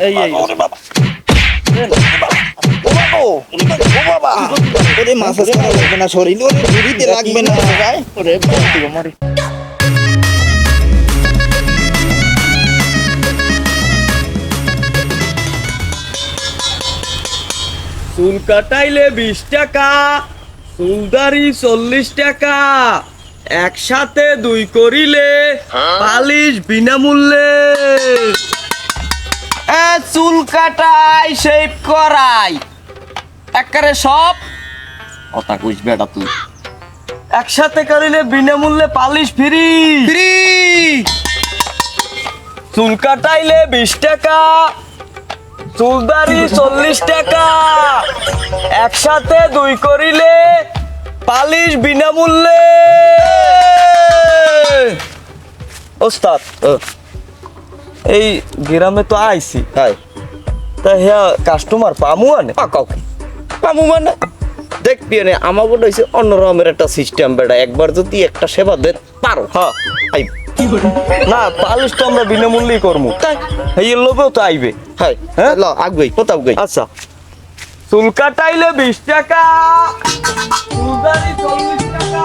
এই এই ওরে বাবা ও বাবা ও বাবা ওরে মাসাজ লাগবে না শরীর ওরে ঘুরিতে লাগবে না ওরে বাবা চুল কাটাইলে বিশ টাকা চুলদারি চল্লিশ টাকা একসাথে দুই করিলে পালিশ বিনামূল্যে চুল কাটাই শেপ করাই। একারে সব। কথা কইস বেটা তুই। একসাথে করিলে বিনামূল্যে পালিশ ফ্রি। ফ্রি। চুল কাটাইলে বিশ টাকা চুলদারি চল্লিশ টাকা। একসাথে দুই করিলে পালিশ বিনামূল্যে। ওস্তাদ এই গ্রামে তো আইছি। হাই তা হ্যাঁ কাস্টমার পামু আনে? কাউকে? পামু মানে? দেখবি নে আমার বোধ হয়েছে অন্যরকমের একটা সিস্টেম বেটা একবার যদি একটা সেবা দে পারো। হ্যাঁ আই। না পালিশ তো আমরা বিনামূল্যেই করব তাই? এই লোভেও তো আইবে। হাই হ্যাঁ? ল আগবই কোথাও গই আচ্ছা। চুল কাটাইলে বিশ টাকা চুলদারি চল্লিশ টাকা।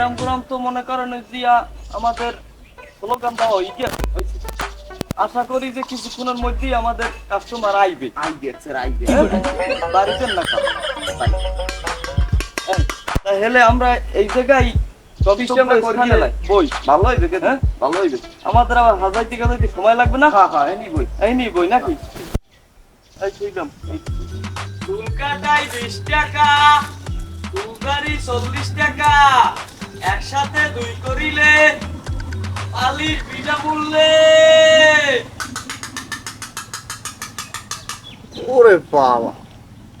গ্রাম গ্রাম তো মনে করেন আমাদের স্লোগান দেওয়া হয়ে হয়েছে। আশা করি যে কিছুক্ষণের মধ্যেই আমাদের কাস্টমার আইবে। আইবে স্যার আইবে বাড়িতে না তাহলে আমরা এই জায়গায় সিস্টেমটা করে ফেলাই বই। ভালো হইবে হ্যাঁ? ভালো হইবে। আমাদের আবার হাজাইতে গাজাইতে সময় লাগবে না? হ্যাঁ হ্যাঁ এনি বই। এই বই নাকি? এই ঠিকাম চুল কাটাই বিশ টাকা চল্লিশ টাকা। একসাথে দুই করিলে পালিশ বিনামূল্যে ওরে বাবা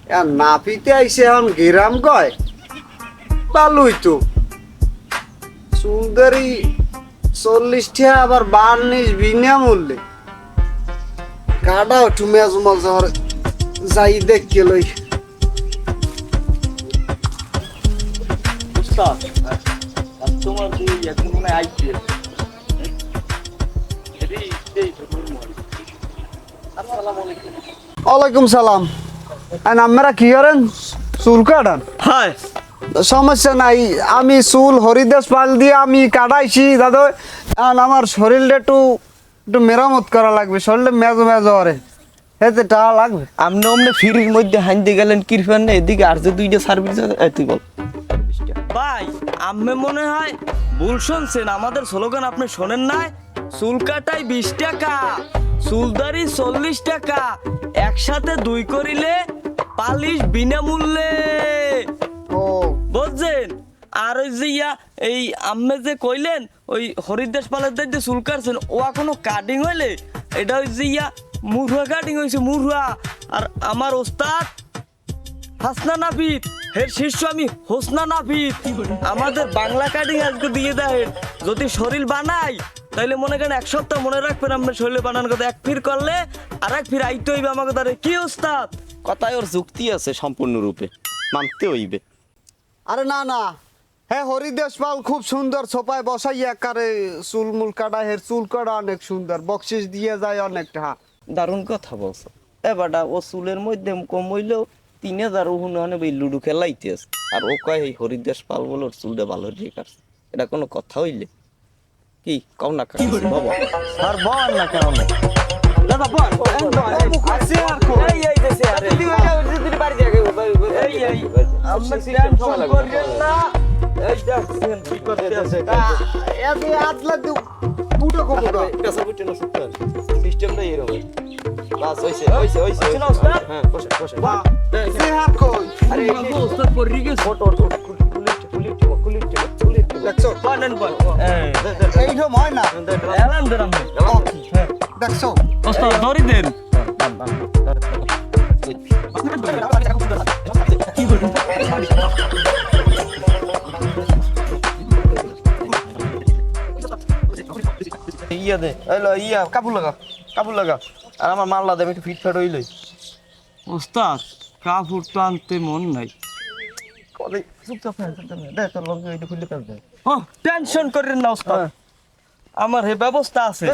এ নাপিতে আইসে এখন গেরাম কয়? ভালোই তো। চুলদারি চল্লিশ টাকা আবার বার্নিশ বিনামূল্যে কাটা একটু মেজ মজা যাই দেখকে লই। উস্তাদ তোমার যে এখন মনে হয় আইপিএল ওয়ালাইকুম সালাম। আর আপনারা কি করেন? চুল কাটান? হায়। সমস্যা নাই। আমি চুল হরিদাস পাল দিয়ে আমি কাটাইছি দাদা। আর আমার শরীরটা একটু একটু মেরামত করা লাগবে শরীরটা মেজো মেজো করে এতে টাকা লাগবে। আপনি অমনে ফ্রির মধ্যে হাইন্দে গেলেন কিরফান এদিকে আর যে দুইটা সার্ভিস তুই বল। ভাই আমি মনে হয় ভুল শুনছেন আমাদের স্লোগান আপনি শোনেন নাই? চুল কাটাই বিশ টাকা চুলদারি চল্লিশ টাকা একসাথে দুই করিলে পালিশ বিনামূল্যে। ও। বুঝছেন? আর ওই যে ইয়া এই আম্মে যে কইলেন ওই হরিদাস পালের যে চুল কাটছেন ও এখনও কাটিং হইলে এটা ওই যে ইয়া মুরুয়া কাটিং হয়েছে মুরুয়া আর আমার ওস্তাদ হাসনা নাফিদ হের শিষ্য আমি হোসনা নাফিদ আমাদের বাংলা কাটিং আজকে দিয়ে দেয়। যদি শরীর বানাই তাইলে মনে করেন এক সপ্তাহ মনে রাখবেন আপনার শরীরে বানানোর কথা। এক ফির করলে আর এক ফির আইতে হইবে আমাকে তারে। কি ওস্তাদ? কথায় ওর যুক্তি আছে সম্পূর্ণরূপে। মানতে হইবে। আরে না না। হ্যাঁ হরিদাস পাল খুব সুন্দর সোপায় বসাই একারে চুল মুল কাটা হের চুল কাটা অনেক সুন্দর। বকশিস দিয়ে যায় অনেকটা। দারুণ কথা বলছো। এবারটা ও চুলের মধ্যে কম হইলেও তিন হাজার ওহুনে অনেক ওই লুডু খেলাইতে আছে আর ও কয় এই হরিদাস পাল বলে ওর চুলটা ভালো ঠিক আছে এটা কোনো কথা হইলে কি কও না কাকা বাবা আর বল না কেন দাদা বল এই এই দেশে আরে এই এই আমরা টেনশন করিয়েন না এই দেখছেন কি করতে আছে এত আদলা দুটো কবো পেশা বুঝতে না সুপার সিস্টেমটা এরকম বাস হইছে হইছে হইছে হইছে হ্যাঁ বসে বসে চেহার কই আরে ওস্তাদ পড়ি গেছে ওট ওট ওট কুলিট কুলিট কুলিট কুলিট দেখছ? বলেন বল। এই এইরকম না। এলান দেন দেখছ? ওস্তাদ ধরি দেন। ইয়া দে হ্যালো ইয়া কাপড় লাগা কাপড় লাগা। আর আমার মাল্লা দে আমি একটু ফিট ফাট হইলই। ওস্তাদ কাপড় তো আনতে মন নাই হয়ে ও টেনশন করেন না ওস্তাদ হ্যাঁ। আমার হে ব্যবস্থা আছে।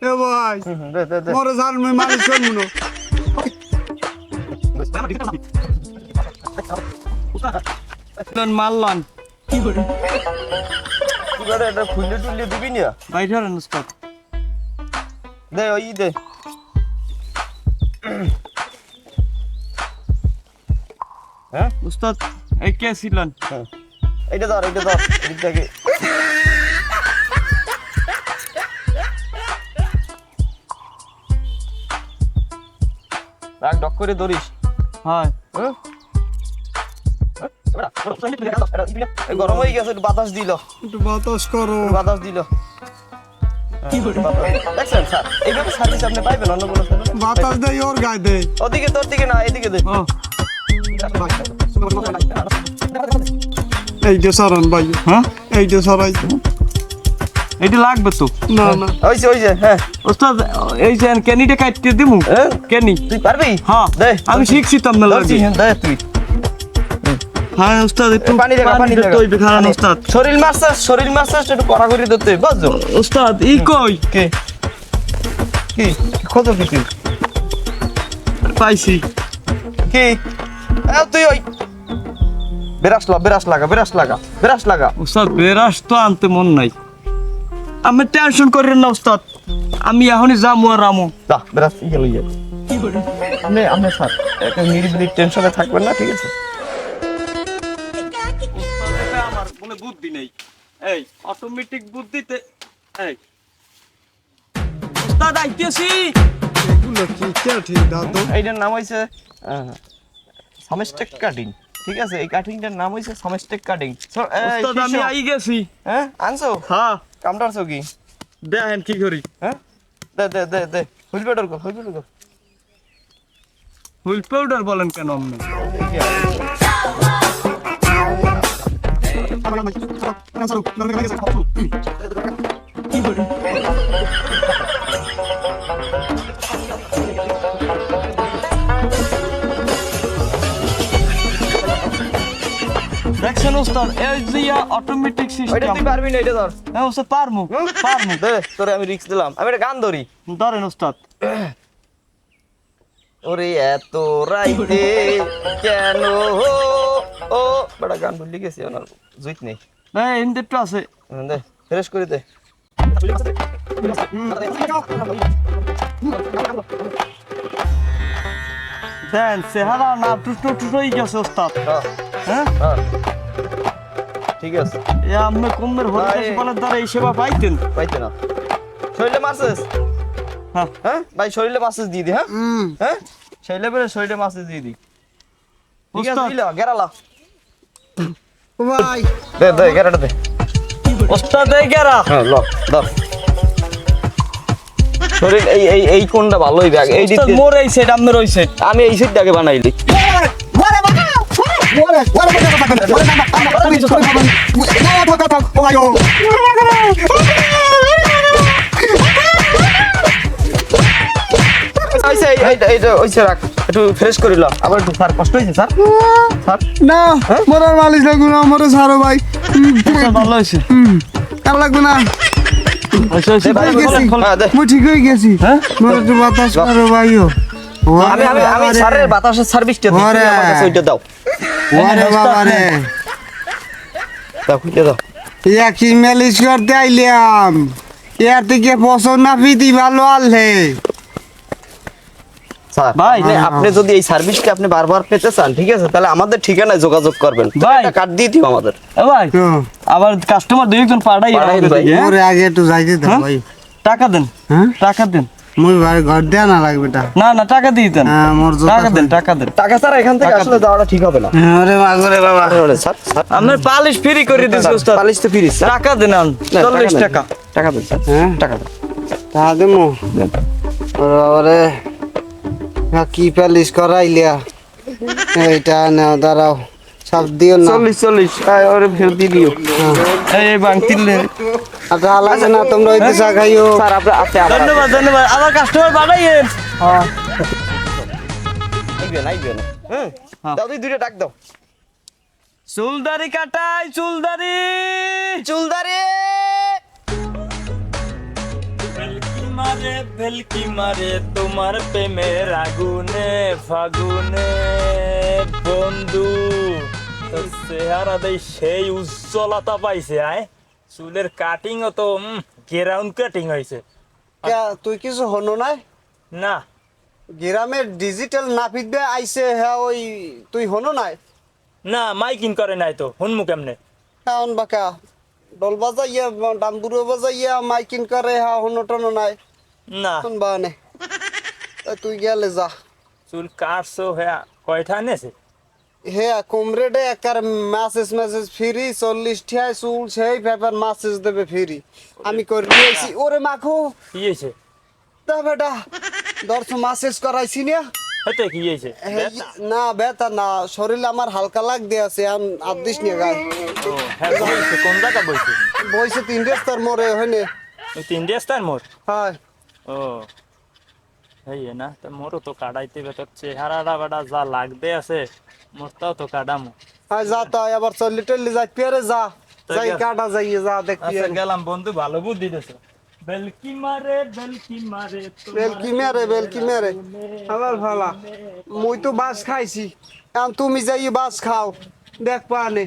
এ ভাই হুম, হুম, দে, দে, দে। মরে জান মুই মালিশ করব না লন মারলাম কি করে এটা খুললে টুললে দিবি না বাইরে হলেন ওস্তাদ দে ওই দে হ্যাঁ ওস্তাদ এই কে ছিলেন। এইটা ধর এইটা ধর এদিক থেকে ডক করে ধরিস হয় গরম হয়ে গেছে বাতাস দিল বাতাস করো বাতাস দিল দেখছেন স্যার এইভাবে সার্ভিস আপনি পাইবেন অন্য কোনো বাতাস দেয় ওর গায়ে দেয় ওদিকে তোর দিকে না এদিকে দে। ও। এইটা সারান ভাই হ্যাঁ? এইটা সারাই। এটি লাগবে তো? না না। ওই যে ওই যে হ্যাঁ। ওস্তাদ এই যে কেনিটা কাটতে দিমু? হ্যাঁ? কেনি? তুই পারবি? হ্যাঁ। দে আমি শিখছি তো হ্যাঁ, দে তুই। হ্যাঁ ওস্তাদ একটু পানি দেখা পানি দেখা। শরীর মাসাজ শরীর মাসাজ একটু কড়া করে দিতে বুঝছ? ই কই? কে? কি? কত কি তুই পাইছি। কি? তুই ওই বেরাস লাগা বেরাস লাগা বেরাস লাগা বেরাস লাগা। ওস্তাদ বেরাস তো আনতে মন নাই। আমি টেনশন করেন না ওস্তাদ আমি এখনই যাব আর রামু। যা বেরাস ইয়ে লইয়া। কি করে আপনি আপনি স্যার একটা নিরিবিলি টেনশনে থাকবেন না ঠিক আছে? বুদ্ধি নেই। এই অটোমেটিক বুদ্ধিতে এই। ওস্তাদ আইতেছি এগুলো কি কে ঠিক দাদু? এইটার নাম হইছে সামস্টেক কাটিং ঠিক আছে? এই কাটিংটার নাম হইছে সামস্টেক কাটিং ওস্তাদ আমি আই গেছি। হ্যাঁ আনছো? হ্যাঁ। কামটারছো কি? দেখেন কি করি। হ্যাঁ? দে দে দে দে হুইল পেটার কর হুইল পেটার কর। হুইল পাউডার বলেন কেন আপনি? দেখছেন ওস্তাদ এই অটোমেটিক ওইটা সিস্টেম তুই পারবি না এটা ধর। হ্যাঁ ওস্তাদ পারমু পারমু। দে তোরে আমি রিক্স দিলাম। আমি একটা গান ধরি। ধরেন ওস্তাদ। ওরে এত রাইতে কেন ও বড় গান ভুলে গেছি ওনার জুইত নেই। হ্যাঁ হিন্দি একটু আছে। দে ফ্রেশ করে দে। দেন চেহারা না টুটো টুটোই গেছে ওস্তাদ। হ্যাঁ, হ্যাঁ। ঠিক আছে। এ আপনি কমের হরিদাস বলার দ্বারা এই সেবা পাইতেন? পাইতে না। শরীরে মাসেস? হ্যাঁ। হ্যাঁ? ভাই শরীরে মাসেস দিয়ে দি হ্যাঁ? হ্যাঁ? শরীরে শরীরে মাসেস দিয়ে দি। ঠিক আছে গেরালা। ভাই। দে দে গেরাটা দে। ওস্তাদ এই গেরা হ্যাঁ ল ধর শরীর এই এই এই কোনটা ভালো হইবে? আগে এই দিকে মোর এই সেট আপনার ওই সেট আমি এই সাইড আগে বানাইলি এইটা এইটা ওইসে রাখ। একটু ফ্রেশ করে ল। আবার একটু স্যার কষ্ট হয়েছে স্যার? স্যার? না মরার মালিশ লাগবে না মরে সারো ভাই। ভালো হয়েছে। হুম আর লাগবে না। হ্যাঁ। মই ঠিক হয়ে গেছি। হ্যাঁ? বাতাস করো ভাইও আমি আমি আমি স্যারের বাতাসের সার্ভিসটা দিই আমার কাছে ওইটা দাও। ওরে বাবা রে দাও খুঁজে দাও। ইয়া কি মেলিশ করতে আইলাম। ইয়ার থেকে পছন্দ না পিতি ভালো স্যার ভাই। আপনি- আপনি যদি এই সার্ভিসটা আপনি বারবার পেতে চান ঠিক আছে তাহলে আমাদের ঠিকানায় যোগাযোগ করবেন। ভাই। কার্ড দিয়ে দিও আমাদের। ভাই আবার কাস্টমার দুই একজন পাঠাই পাঠাই আমাদের ভাই। দিকে? মোরে আগে একটু যাইতে দাও? ভাই। টাকা দেন টাকা দেন। মুই ভাই ঘর দেয়া না লাগবে না না টাকা দিয়ে দেন। মোর টাকা দেন টাকা দেন। টাকা ছাড়া এখান থেকে আসলে যাওয়াটা ঠিক হবে না। মাগরে বাবা স্যার স্যার। আপনার পালিশ ফ্রি করে দিয়েছে ওস্তাদ। পালিশ তো ফিরিস স্যার। টাকা দেন। টাকা টাকা। দেন হ্যাঁ। টাকা দেন। তা ওরে। কি পালিশ করাইলিয়া? এইটা নাও দাঁড়াও সব দিও না। চল্লিশ চল্লিশ ওরে ফেরত দিয়ে দিও। এই এই বাং আচ্ছা আলাদা না তোমরা ওই দিশা খাইও। স্যার আপনি আপনি ধন্যবাদ ধন্যবাদ। আবার কাস্টমার পাঠাইয়েন আইবেন আইবেন হ্যাঁ হ্যাঁ। দাও তুই দুইটা ডাক দাও। চুলদারি কাটাই চুলদারি। চুলদারে! মারে ভেলকি মারে তোমার প্রেমের আগুনে ফাগুনে। বন্ধু তোর চেহারা দেই সেই উজ্জ্বলতা পাইছে আয়। চুলের কাটিং তো গেরাউন্ড কাটিং হয়েছে তুই কিছু হনো নাই? না। গ্রামের ডিজিটাল নাপিত দিয়ে আইছে হ্যাঁ ওই তুই হনো নাই? না মাইকিং করে নাই তো হুনমু কেমনে? এখন বাকা ডল বাজাইয়া ডাম্বুরো বাজাইয়া মাইকিন করে হ্যাঁ হনো টনো নাই। না। এখন বানে তা তুই গেলে যা। চুল কাটছো হ্যাঁ কয়টা নেছে হে কমরেডে একার মেসেজ মেসেজ ফ্রি চল্লিশ ঠিয়ায় চুল সেই পেপার মেসেজ দেবে ফ্রি। আমি করে দিয়েছি ওরে মাখো। কি তা বেটা দর্শ মেসেজ করাইছি না? হেতে কি হয়েছে। না বেতা না শরীর আমার হালকা লাগ দিয়ে আছে আদিস নিয়ে গায়ে হ্যাঁ কোন জায়গা বলছে বইছে তিন রেস্তার মোড়ে হইনে তিন দেস্তার মোর হয়। ও এই না তো মোরও তো কাটাইতে বেতর চেহারাটা বেটা যা লাগতে আছে মোরটাও তো কাটামো হয় যা তাই আবার চল্লি টল্লি যাই পেরে যা। যাই কাটা যাইয়ে যা দেখবি আচ্ছা গেলাম বন্ধু ভালো বুদ্ধি দিতেছে বেলকি মারে বেলকি মারে বেলকি মেরে বেলকি মেরে। আবার ভালা মুই তো বাস খাইছি। এখন তুমি যাই বাস খাও। দেখ পানে।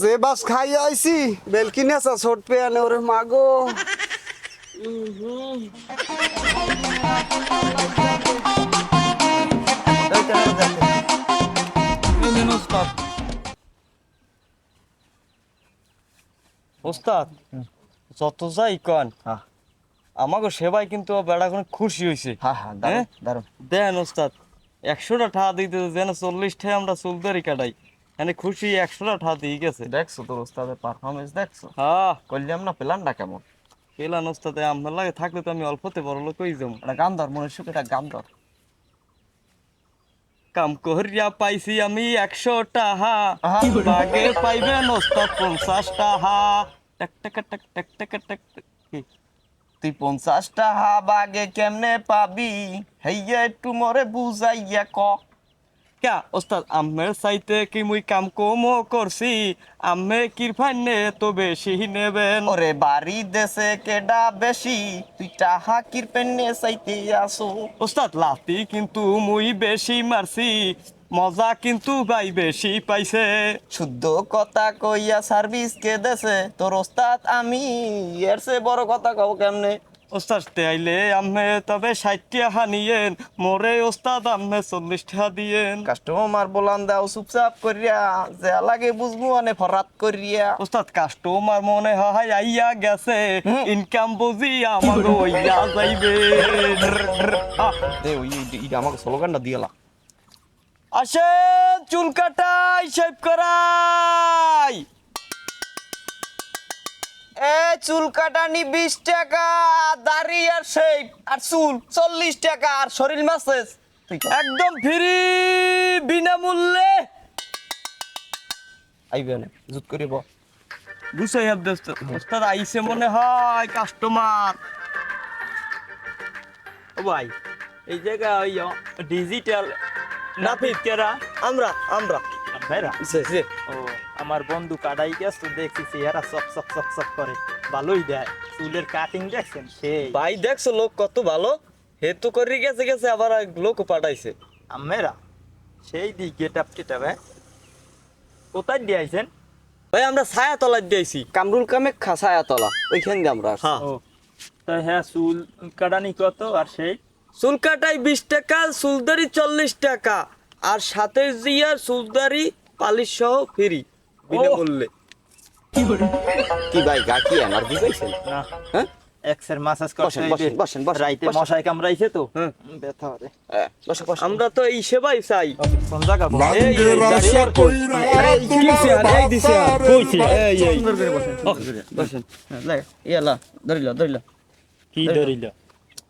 যে বাস খাই আইছি বেলকি নেছা ছোট পেয়ানে ওরে মাগো ওস্তাদ যত যাই কন হ্যাঁ। আমাকে সেবাই কিন্তু বেড়া এখন খুশি হয়েছে হ্যাঁ হ্যাঁ? দারুণ দেন ওস্তাদ একশোটা ঠা দিতে যেন চল্লিশটায় আমরা চুলদারি কাটাই। মানে খুশি একশোটা ঠা দিয়ে গেছে। দেখছ তোর ওস্তাদের পারফরমেন্স দেখছ? হ্যাঁ। করলাম না প্ল্যানটা কেমন? পেলান ওস্তাদে আমার লাগে থাকলে তো আমি অল্পতে বড় লোক হয়ে যাব। একটা গান ধর মনের সুখ একটা গান ধর। কাম করিয়া পাইছি আমি একশো টাহা। বাগে পাইবেন ওস্তাদ পঞ্চাশ টাহা। টাক টাক টাক টাক টাক টাক? তুই পঞ্চাশটা হা বাগে কেমনে পাবি? হেইয়া একটু মরে বুঝাইয়া ক। ক্যা ওস্তাদ আমের চাইতে কি মুই কাম কম করছি? আমে কিরফাইনে তো বেশি নেবেন। ওরে বাড়ি দেশে কেডা বেশি? তুই টাহা কিরপেনে চাইতে আসো। ওস্তাদ লাতি কিন্তু মুই বেশি মারছি। মজা কিন্তু ভাই বেশি পাইছে। শুদ্ধ কথা কইয়া সার্ভিস কে দেছে? তোর ওস্তাদ আমি এর সে বড় কথা কব কেমনে? ওস্তাদ তেইলে আমে তবে ষাট টাকা নিয়েন মোরে ওস্তাদ আমে চল্লিশ টাকা দিয়েন। কাস্টমার বলান দাও চুপচাপ করিয়া যে লাগে বুঝব অনে ফরাত করিয়া। ওস্তাদ কাস্টমার মনে হয় আইয়া গেছে ইনকাম বুঝি আমার ওইয়া যাইবে। আমাকে স্লোগানটা দিয়ালা আসেন, চুল কাটাই, শেভ করাই। এ, চুল কাটানি বিশ টাকা, দাড়ি আর শেপ আর চুল চল্লিশ টাকা, আর শরীর মাসেজ একদম ফ্রি বিনামূল্যে। আইবে না, জুত করিব। বুঝাই হাব ওস্তাদ আইছে মনে হয় কাস্টমার ও ভাই, এই জায়গা ওই ডিজিটাল নাপিত কেরা আমরা আমরা। ভাইরা? সে সে ও আমার বন্ধু কাটাই গেছে দেখছি চেহারা চক চক চক চক করে। ভালোই দেয়। চুলের কাটিং দেখছেন? সেই। ভাই দেখছ লোক কত ভালো? হেতু করে গেছে গেছে আবার লোক পাঠাইছে। আমেরা সেই দিক গেট আপ কেটা ভাই কোথায় দিয়ে আইছেন? ভাই আমরা ছায়া তলার দিয়েছি কামরুল কামে খাসায়া তলা ওইখান দিয়ে আমরা আসছি। ও হ্যাঁ চুল কাটানি কত আর সেই? চুল কাটাই বিশ টাকা চুলদারি চল্লিশ টাকা আর সাথে জিয়ার চুলদারি পালিশ সহ ফ্রি বিনামূল্যে কি ভাই গা কি এনার্জি পাইছেন না হ্যাঁ এক্সের মাসাজ বসেন, বসেন, বসেন, বসেন, রাইতে বসেন। কামড়াইছে তো হ্যাঁ। ব্যথা হবে আমরা তো এই সেবাই চাই কোন জায়গা বল? এই, এই, আশা কইরা বসেন লাগে ইয়ালা ধরিল ধরিল কি ধরিল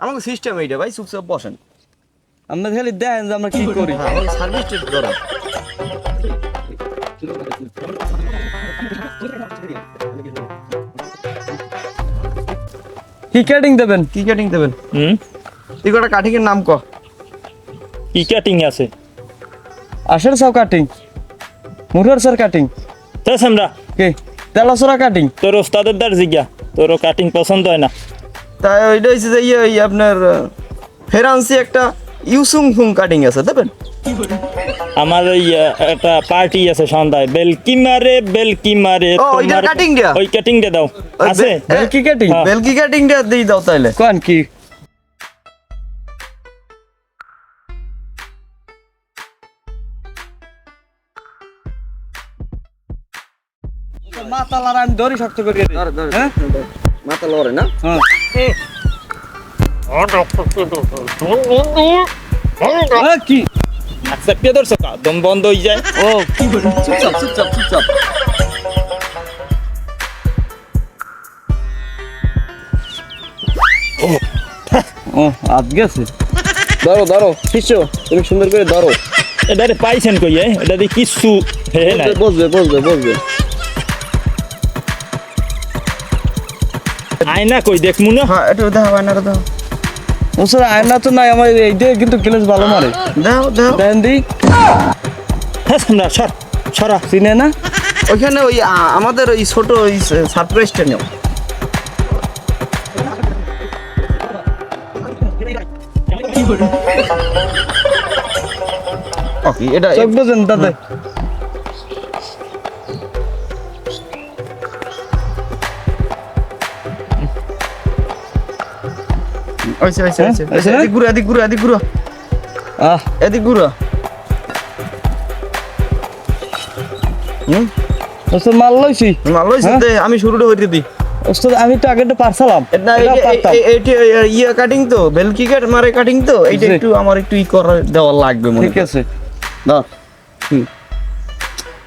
আমাকে সিস্টেম এইটা ভাই চুপচাপ বসেন। আমরা খালি দেখেন যে আমরা কি করি। হ্যাঁ সার্ভিস টেট করা কি কাটিং দেবেন? কি কাটিং দেবেন? হুম? তুই কটা কাঠিকের নাম ক? কি কাটিং আছে। আষাঢ় সাও কাটিং মুরহার স্যার কাটিং তো আমরা কে? তেলাসরা কাটিং তোর ওস্তাদের দ্বার জিজ্ঞা। তোর কাটিং পছন্দ হয় না। তাই ওইটা হচ্ছে যে ইয়ে ওই আপনার ফেরান্সি একটা ইউসুং ফুং কাটিং আছে দেবেন আমার ওই একটা পার্টি আছে সন্ধ্যায়। বেলকি মারে বেলকি মারে ও, ওইটার তোমার- cutting টা? ওই কাটিংটা দাও। আছে? বেলকি কাটিং? হ্যাঁ। বেলকি কাটিংটা দিয়ে দাও তাইলে। কোন কি? মাথা লারা আমি ধরি শক্ত করি হ্যাঁ? মাথা লড়ে না কি আচ্ছা পেয়ে ধরছো কা? দম বন্ধ হয়ে যায় ও চুপচাপ চুপচাপ চুপচাপ ও আজ গেছে ধরো ধরো শিষ্য তুমি সুন্দর করে ধরো এটারে পাইছেন কই এ? এটা দিয়ে কিচ্ছু হে আয়না কই দেখমু না হ্যাঁ একটু দেখো আয়নাটা দেখো ও স্যার আয়না তো নাই আমার এইটা কিন্তু ক্লাস ভালো মারে। দেখো দেখো দেন দি। হ্যাঁ আমরা সর সরা। চিনে না? ওইখানে ওই আমাদের ওই ছোট ওই সারপ্রাইজটা নেও ওকে এটা চোখ বোঝেন তাতে। ওইছে ওইছে ওইছে ওইছে না? এদিক ঘুরো এদিক ঘুরো এদিক ঘুরো। আহ। এদিক ঘুরো। ওস্তাদ মাল লইছি। হয়েছে হ্যাঁ? দে, আমি শুরুটা হইতে ওস্তাদ আমি তো তো পারছিলাম। না। ইয়ে কাটিং তো বেলকি কাট মারে কাটিং তো এইটা। একটু আমার একটু ই করা দেওয়া লাগবে মনে ঠিক আছে। হুম।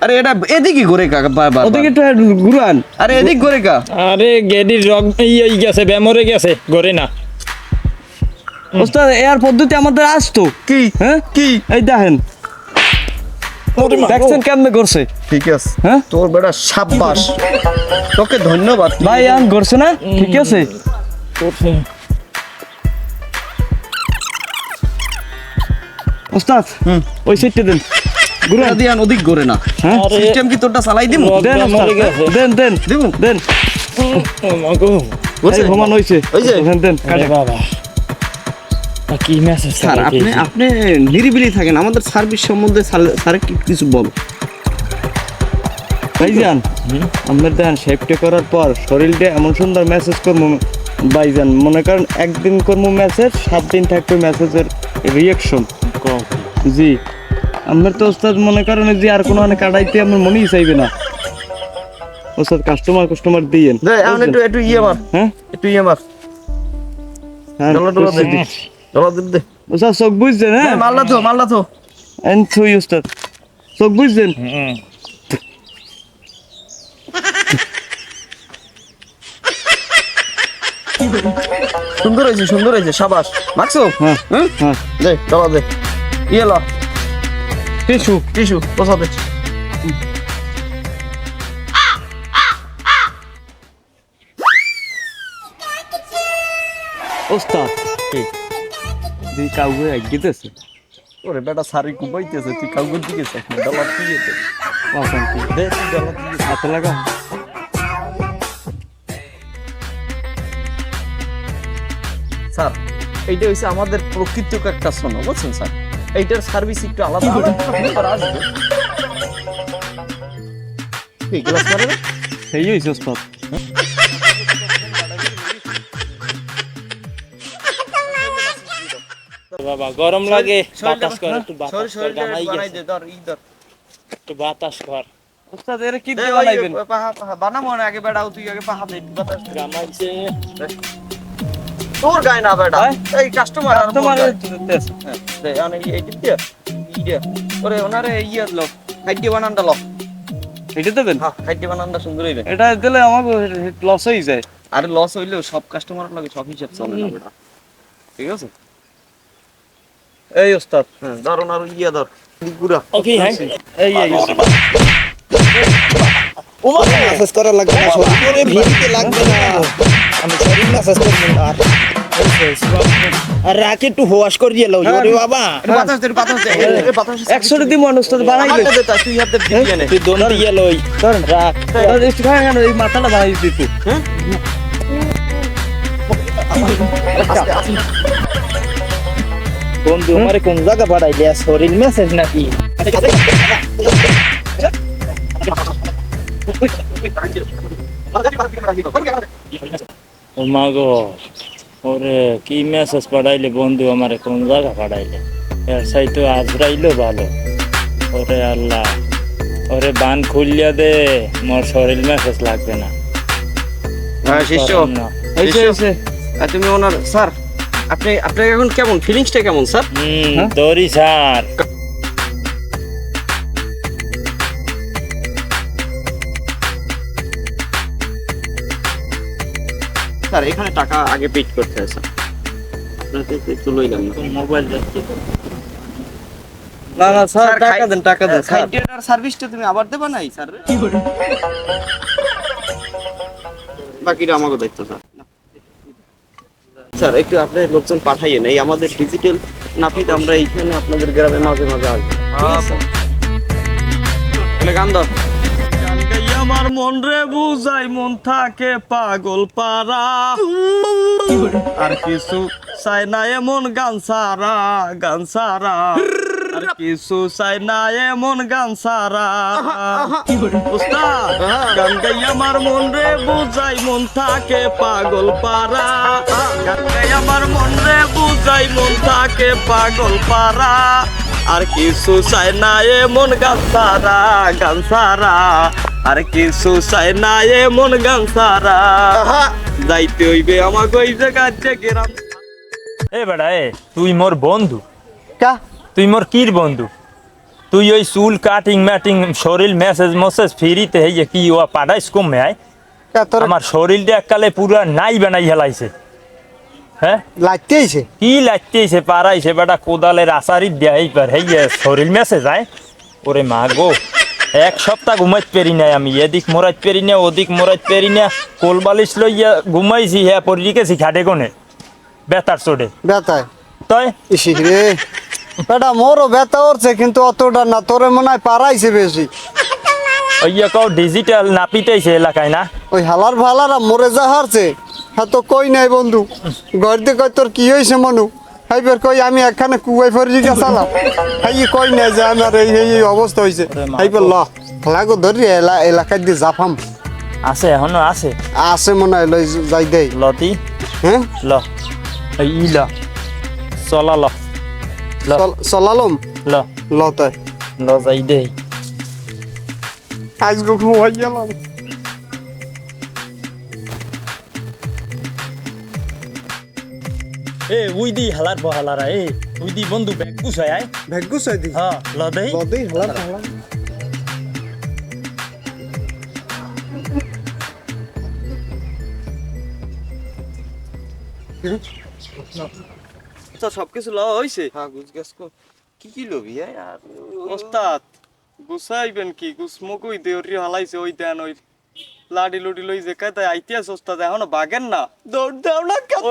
আরে এটা এদিকে ঘুরে কা বারবার ওদিকে একটু ঘুরান। আরে এদিক ঘুরে কা। আরে গেডির রগ ইয়ে গেছে বেমরে গেছে গড়ে না। ওস্তাদ এর পদ্ধতি আমাদের আসতো কি? হ্যাঁ? কি? এই দেখেন। দেখছেন কেমনে করছে? ঠিক আছে। হ্যাঁ? তোর বেটা সাব্বাস। তোকে ধন্যবাদ। ভাই আন করছে না? ঠিক আছে? ওস্তাদ হুম। ওই সাইডটা দেন। গুরু দিয়ান ওদিক ঘুরে না। হ্যাঁ? সিস্টেম কি তোরটা চালাই দিমু? দেন দেন দেন দিমু? দেন। ও মাগো বুঝছে এই হইছে। হইছে? দেন দেন কাটে বাবা। কি মেসেজ স্যার আপনি আপনি নিরিবিলি থাকেন আমাদের সার্ভিস সম্বন্ধে স্যার- কিছু বল। ভাইজান আপনার দেখেন সেফটি করার পর শরীরটা এমন সুন্দর মেসেজ করব। ভাইজান মনে করেন একদিন করব মেসেজ সাত দিন থাকবে মেসেজের রিয়াকশন জি। আপনার তো ওস্তাদ মনে করেন যে আর কোনো মানে কাটাইতে আমার মনেই চাইবে না। ওস্তাদ কাস্টমার কাস্টমার দিয়েন। একটু একটু ইয়ে মার। হ্যাঁ? একটু ইয়ে মার। হ্যাঁ দে দে। ওস্তাদ চোখ বুঝছেন হ্যাঁ? হ্যাঁ, মাল্লা তো মাল্লা তো। এন থুই ওস্তাদ। চোখ বুঝছেন? সুন্দর হয়েছে সুন্দর হয়েছে সাবাস। মাকসো হ্যাঁ হ্যাঁ। দে ডলা দে। ইয়ে ল। টিস্যু। টিস্যু বসা দে। ওস্তাদ। দি কাউকে গিতেছে ওরে বেটা সারি কুবাইতেছে তুই কাউকে দিকে ডলা দিয়েছে পাশান কি দে। তুই ডলা দিয়ে হাতে লাগা। স্যার এইটা হচ্ছে আমাদের প্রকৃত একটা সোনা বুঝছেন স্যার? এইটার সার্ভিস একটু আলাদা আলাদা আসবে। এই গ্লাস মারে? সেই হয়েছে ওস্তাদ। বাবা গরম লাগে বাতাস কর একটু বাতাস কর গামাই গেছে। দে। একটু বাতাস কর। ওস্তাদ এর কি দিয়ে বানাইবেন? পাহা- পাহা, বানাবো না, আগে বেড়াও, তুই আগে পাহা দে, বাতাস দে। গামাইছে। তোর গায়ে না বেটা এই কাস্টমার আর তোমার। হ্যাঁ, দে, আনে এই- দিয়ে। ওরে ওনারে ইয়ে লো খাইটি বানানটা লো। এটা দেবেন? হ্যাঁ খাইটি বানানটা সুন্দর হইবে। এটা দিলে আমাকে লস হয়ে যায়। আরে লস হইলেও সব কাস্টমার লাগে সব হিসাব চলে না বেটা ঠিক আছে? এই ওস্তাদ হ্যাঁ ধর ওনার ইয়ে ধর পুরা। ওকে হ্যাঁ এই এই মেসেজ করা লাগবে না শরীর ভিড়িতে লাগবে না। আমি শরীর মেসেজ করব না। আর আর রাকে একটু হোয়াশ করে দিয়ে লও ওরে বাবা। একশো দিব অনুষ্ঠান বানাইলে তুই হাতে দিয়ে নে। তুই দোন দিয়ে লই। রাখ। একটু কেন এই মাথাটা বানাই দিতে বন্ধু আমারে কোন জায়গা পাঠাইলে? শরীর মেসেজ নাকি? ও মা গো ওরে কি মেসেজ পাঠাইলে বন্ধু আমারে কোন জায়গা পাঠাইলে? এর সাইতো আজরাইলো ভালো। ওরে আল্লাহ ওরে বান খুললিয়া দে মোর শরীর মেসেজ লাগবে না। হ্যাঁ শিষ্য। এইসে তুমি ওনার স্যার আপনি আপনার এখন কেমন? ফিলিংসটা কেমন স্যার স্যার স্যার এখানে টাকা আগে পেড করতে হয় স্যার না মোবাইল না না স্যার স্যার, টাকা দেন টাকা দেন স্যার সার্ভিসটা তুমি আবার দেবা নাই স্যার বাকিটা আমাকে দায়িত্ব স্যার স্যার একটু আপনার লোকজন পাঠাইয়ে নেই আমাদের ডিজিটাল নাপিত আমরা এইখানে আপনাদের গ্রামে মাঝে মাঝে আসব গান দাও। আমার মন রে বুঝাই মন থাকে পাগল পারা আর কিছু চাই না এমন গান সারা গান সারা কিছু চাই না এমন গান সারা উস্তাদ গান গাই আমার মন রে বুঝাই মন থাকে পাগল পারা গান গাই আমার মন রে বুঝাই মন থাকে পাগল পারা আর কিছু চাই না এমন গান সারা গান সারা আর কিছু চাই না এমন গান সারা যাইতে হইবে আমাকে ওই জায়গা গ্রাম। এ বেটা এ তুই মোর বন্ধু। কা? তুই মোর কির বন্ধু? তুই ওই চুল কাটিং ম্যাটিং শরীর মেসেজ মেসেজ ফিরিতে হইয়ে কি ও পাঠাইস কমে আয়। আমার শরীরটা এককালে পুরা নাই বানাই হেলাইছে। হ্যাঁ? লাগতে আইছে কি লাগতেছে পারাইছে বেটা কোদালের আসারি দেয় পার। হইয়ে শরীর মেসেজ আয়। ওরে মা গো এক সপ্তাহ ঘুমাইতে পেরি নাই আমি। এদিক মোরাইতে পেরি না ওদিক মোরাইতে পেরি না কোল বালিশ লইয়া ঘুমাইছি হ্যাঁ পরি রেখেছি খাটে কোনে বেতার চোটে। বেতায় তয়। ইসি রে বেটা মোরও ব্যথা করছে কিন্তু অতটা না। তোরে মনে হয় পারাইছে বেশি। ওই কও ডিজিটাল নাপিতেছে এলাকায় না? ওই হালার ভালারা মরে যা হারছে হ্যাঁ তো কই নাই বন্ধু। ঘর দিয়ে কই তোর কি হয়েছে মনু? হাইবার কই আমি একখানে কুয়াই ফরি গেছালাম হাই কই নাই যে আমার এই এই এই অবস্থা হয়েছে। হাইবার ল লাগো ধরি এলা এলাকায় দিয়ে জাফাম। আছে এখনও আছে। আছে মনে হয় লই যাই দেই। লতি। হ্যাঁ? ল। এই ল। চলা ল। ল চল- চলালম ল ল তাই ল যাই দে আজ গো ঘুমাই গেলাম এ উই দি হালার বহালারা এ উই দি বন্ধু ব্যাগ গুছাই আয় ভাগ্য সাই দি হ্যাঁ ল দেই ল দেই হালার হালার তো সবকিছু লওয়া হয়েছে হ্যাঁ গুছ গাছ কি। কি লবি হ্যাঁ? আর ওস্তাদ গুছাইবেন কি? গুছমুক মুকুই দেউরি হালাইছে ওই দেন ওই লাডি লুডি লই যে কাতে তাই আইতিয়াস ওস্তাদ এখনও বাগেন না। দৌড় দাও না কত